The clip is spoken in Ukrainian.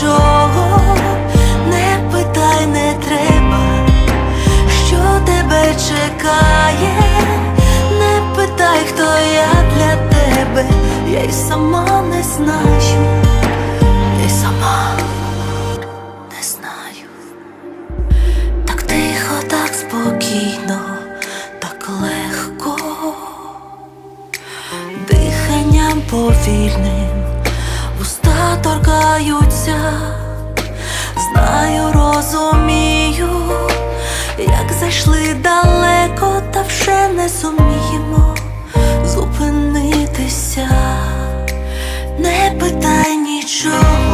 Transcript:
чого, не питай, не треба, що тебе чекає, не питай, хто я для тебе, я й сама не знаю, я й сама не знаю, так тихо, так спокійно, так легко, диханням повільним. Уста торкається торкаються, знаю, розумію, як зайшли далеко, та вже не зуміємо зупинитися, не питай нічого.